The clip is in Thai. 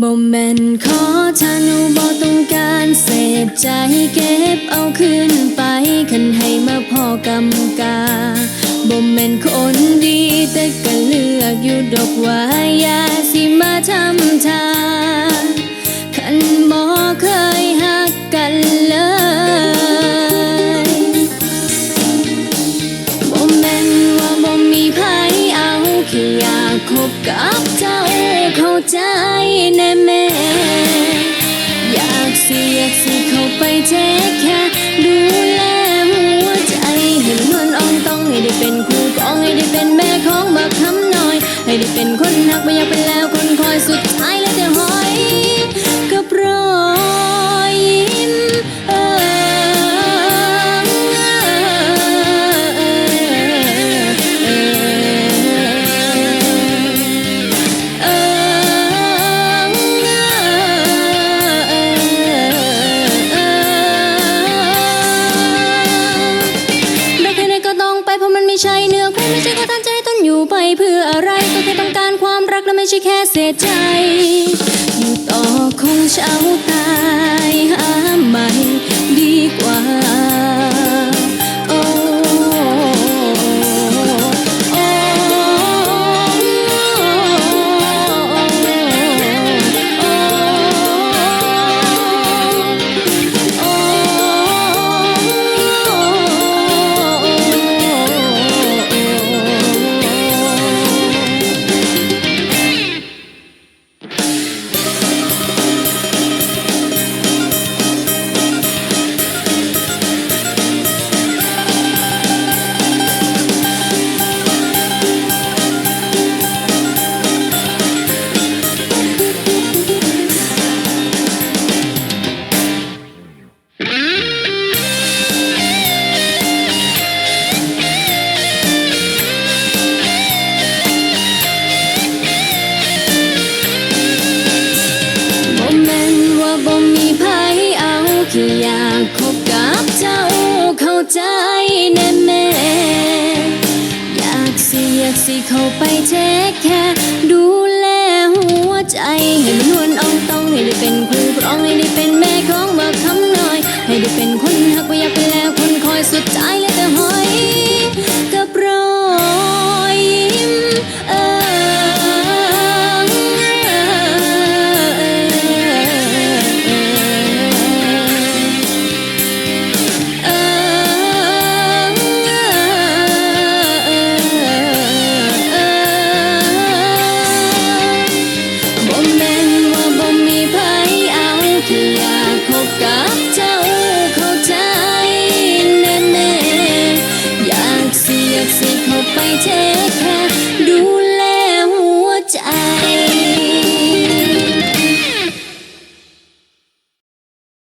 ขอถ้าหนูบ่ต้องการเสพใจเก็บเอาคืนไปคันให้มาพอกำกาบ่แม่นคนดีแต่ก็เลือกอยู่ดอกว่าอย่าสิมาทำทา แค่อยากคบกับเจ้าเข้าใจแน่แม่ ใช่เนื้อคู่ไม่ใช่ก็ตั้งใจต้นอยู่ไปเพื่ออะไรก็แค่ต้องการความรักและไม่ใช่แค่เสียใจอยู่ต่อคงเช้าตาย ใจแน่แม่อยากสิอยากสิเข้าไปเทคแค่ดูแลหัวใจ ให้มันนวลอ่องต้องให้ได้เป็นผู้ร้องให้ได้เป็นแม่ของ